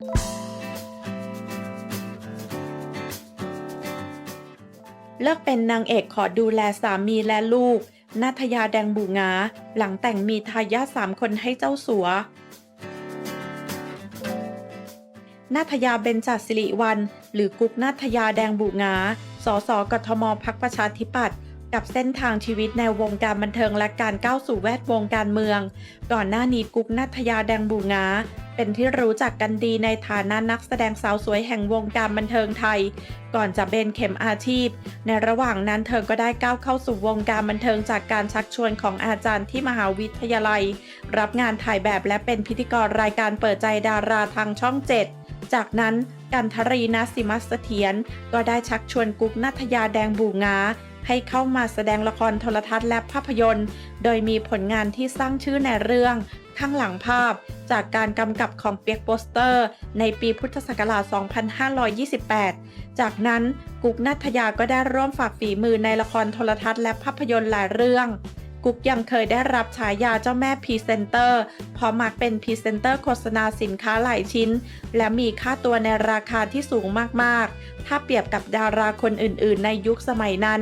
เลิกเป็นนางเอกขอดูแลสามีและลูกนาทยาแดงบูงา หลังแต่งมีทายาทสามคนให้เจ้าสัวนาทยาเบญจสิริวัลหรือกุ๊กนาทยาแดงบูงา สสกทมพักประชาธิปัตย์กับเส้นทางชีวิตในวงการบันเทิงและการก้าวสู่แวดวงการเมือง ก่อนหน้านี้กุ๊กนาทยาแดงบูงา เป็นที่รู้จักกันดีในฐานะนักแสดงสาวสวยแห่งวงการบันเทิงไทย ก่อนจะเบนเข็มอาชีพ ในระหว่างนั้นเธอก็ได้ก้าวเข้าสู่วงการบันเทิงจากการชักชวนของอาจารย์ที่มหาวิทยาลัย รับงานถ่ายแบบและเป็นพิธีกรรายการเปิดใจดาราทางช่อง7จากนั้นกันทรีนาสิมัสเถียรก็ได้ชักชวนกุ๊กนัทยาแดงบูงาให้เข้ามาแสดงละครโทรทัศน์และภาพยนตร์ โดยมีผลงานที่สร้างชื่อในเรื่อง ข้างหลังภาพจากการกำกับของเปียกโปสเตอร์ ในปีพุทธศักราช 2528 จากนั้นกุ๊กนัทยาก็ได้ร่วมฝากฝีมือในละครโทรทัศน์และภาพยนตร์หลายเรื่อง กุ๊กยังเคยได้รับฉายาเจ้าแม่พรีเซนเตอร์เพราะมักเป็นพรีเซนเตอร์โฆษณาสินค้าหลายชิ้น และมีค่าตัวในราคาที่สูงมากๆ ถ้าเปรียบกับดาราคนอื่น ๆ ในยุคสมัยนั้น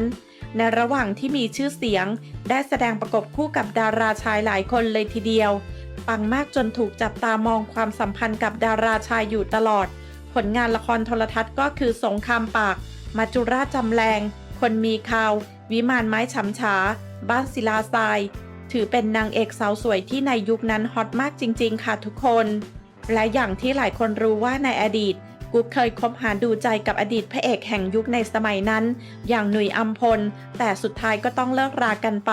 ในระหว่างที่มีชื่อเสียง ได้แสดงประกบคู่กับดาราชายหลายคนเลยทีเดียว ปังมากจนถูกจับตามองความสัมพันธ์กับดาราชายอยู่ตลอด ผลงานละครโทรทัศน์ก็คือสงครามปาก มาจุราจำแรง คนมีข่าว วิมานไม้ฉำฉา บ้านศิลาทราย ถือเป็นนางเอกสาวสวยที่ในยุคนั้นฮอตมากจริง ๆ ค่ะทุกคน และอย่างที่หลายคนรู้ว่าในอดีต กุ๊กเคยคบหาดูใจกับอดีตพระเอกแห่งยุคในสมัยนั้น อย่างหนุ่ยอัมพล แต่สุดท้ายก็ต้องเลิกรากันไป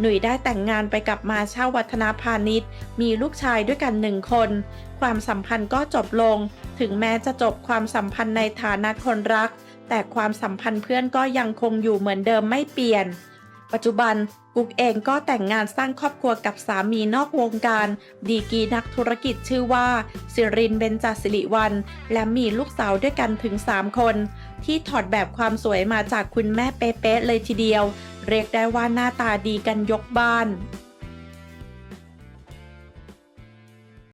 หนุ่ยได้แต่งงานไปกับมาเช่าวัฒนาพาณิชย์ มีลูกชายด้วยกันหนึ่งคน ความสัมพันธ์ก็จบลง ถึงแม้จะจบความสัมพันธ์ในฐานะคนรัก แต่ความสัมพันธ์เพื่อนก็ยังคงอยู่เหมือนเดิมไม่เปลี่ยน ปัจจุบันกุ๊กเองก็แต่งงานสร้างครอบครัวกับสามีนอกวงการ ดีกีนักธุรกิจชื่อว่า สิรินเบญจสิริวัน และมีลูกสาวด้วยกันถึง 3 คน ที่ถอดแบบความสวยมาจากคุณแม่เป๊ะเลยทีเดียว เรียกได้ว่าหน้าตาดีกันยกบ้าน